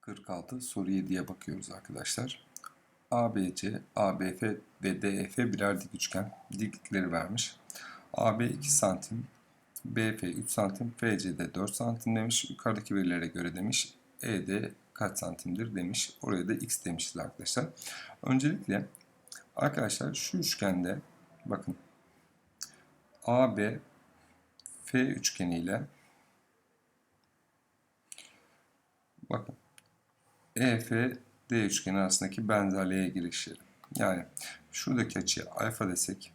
46 soru 7'ye bakıyoruz arkadaşlar. ABC, ABF ve DEF birer dik üçgen. Diklikleri vermiş. AB 2 santim, BF 3 santim, FC'de 4 santim demiş. Yukarıdaki verilere göre demiş. ED kaç santimdir demiş. Oraya da x demişiz arkadaşlar. Öncelikle arkadaşlar şu üçgende bakın AB F üçgeni bakın EF D üçgeni arasındaki benzerliğe girişelim. Yani şuradaki açıya alfa desek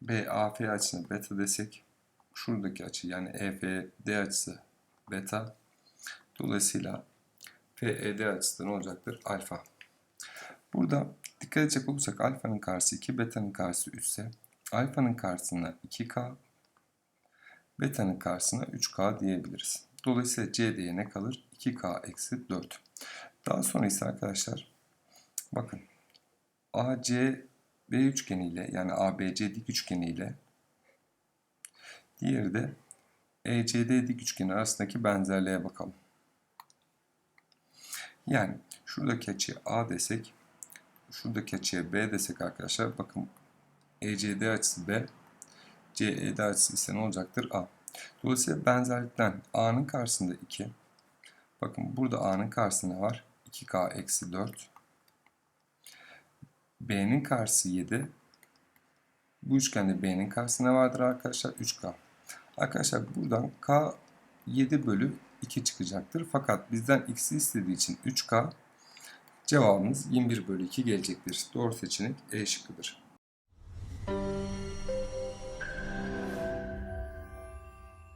BAF açısına beta desek şuradaki açı yani EFD açısı beta dolayısıyla FED açısı ne olacaktır? Alfa. Burada dikkat edecek olursak alfanın karşısı 2, beta'nın karşısı 3 ise alfanın karşısına 2K, beta'nın karşısına 3K diyebiliriz. Dolayısıyla CD'ye ne kalır? 2K eksi 4. Daha sonra ise arkadaşlar bakın AC B üçgeni ile yani ABC dik üçgeni ile diğeri de ECD dik üçgeni arasındaki benzerliğe bakalım. Yani şuradaki açıya A desek şuradaki açıya B desek arkadaşlar bakın ECD açısı B CED açısı ise ne olacaktır? A. Dolayısıyla benzerlikten A'nın karşısında 2. Bakın burada A'nın karşısında var? 2K eksi 4. B'nin karşısı 7. Bu üçgende B'nin karşısında vardır arkadaşlar 3K. Arkadaşlar buradan K 7 bölü 2 çıkacaktır. Fakat bizden X'i istediği için 3K cevabımız 21 bölü 2 gelecektir. Doğru seçenek E şıkkıdır.